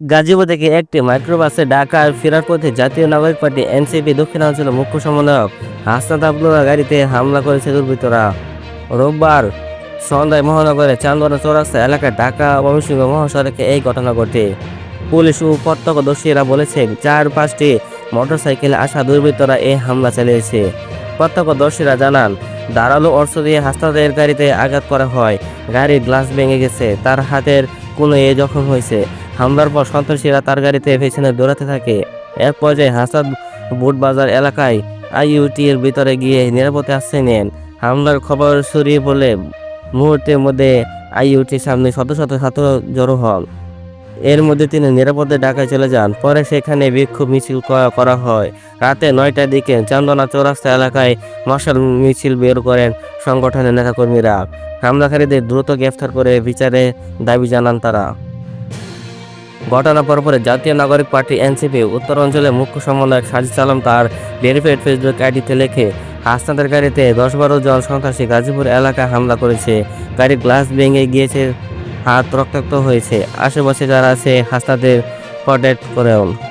গাজীপুর থেকে একটি মাইক্রোবাসে ঢাকার ফেরার পথে জাতীয় নাগরিক পার্টি এনসিপি দক্ষিণাঞ্চলের মুখ্য সমন্বয়ক হাসনাত আবদুল্লাহ গাড়িতে হামলা করেছে দুর্বৃত্তরা। রোববার সন্ধ্যায় মহানগরের চান্দনা চৌরাস্তা এলাকায় ঢাকা ময়মনসিংহ মহাসড়কে এই ঘটনা ঘটে। পুলিশ ও প্রত্যক্ষদর্শীরা বলেছেন চার পাঁচটি মোটরসাইকেলে আসা দুর্বৃত্তরা এই হামলা চালিয়েছে। প্রত্যক্ষদর্শীরা জানান, ধারালো অর্থ দিয়ে হাসনাতের গাড়িতে আঘাত করা হয়। গাড়ির গ্লাস ভেঙে গেছে, তার হাতের কোনো এ জখম হয়েছে। হামলার পর সন্ত্রাসীরা তার গাড়িতে পেছনে দৌড়াতে থাকে। এক পর্যায়ে হাসাদ বুটবাজার এলাকায় আইইউটির ভিতরে গিয়ে নিরাপদে আশ্রয় নেন। হামলার খবর ছড়িয়ে পড়লে মুহূর্তের মধ্যে আইইউটির সামনে শত শত ছাত্র জড়ো হন। এর মধ্যে তিনি নিরাপদে ঢাকায় চলে যান। পরে সেখানে বিক্ষোভ মিছিল করা- হয়। রাতে নয়টার দিকে চান্দনা চৌরাস্তা এলাকায় মশাল মিছিল বের করেন সংগঠনের নেতাকর্মীরা। হামলাকারীদের দ্রুত গ্রেফতার করে বিচারে দাবি জানান তারা। ঘটনা পরপরে জাতীয় নাগরিক পার্টি এনসিপি, উত্তর অঞ্চলের মুখ্য সমন্বয়ক সাজিদ আলম তার ভেরিফাইড ফেসবুক আইডিতে লেখে, হাসনাদের গাড়িতে দশ বারো জন সন্ত্রাসী গাজীপুর এলাকায় হামলা করেছে। গাড়ির গ্লাস ভেঙে গিয়েছে, হাত রক্তাক্ত হয়েছে। আশেপাশে যারা আছে হাসনাদের প্রটেক্ট করেন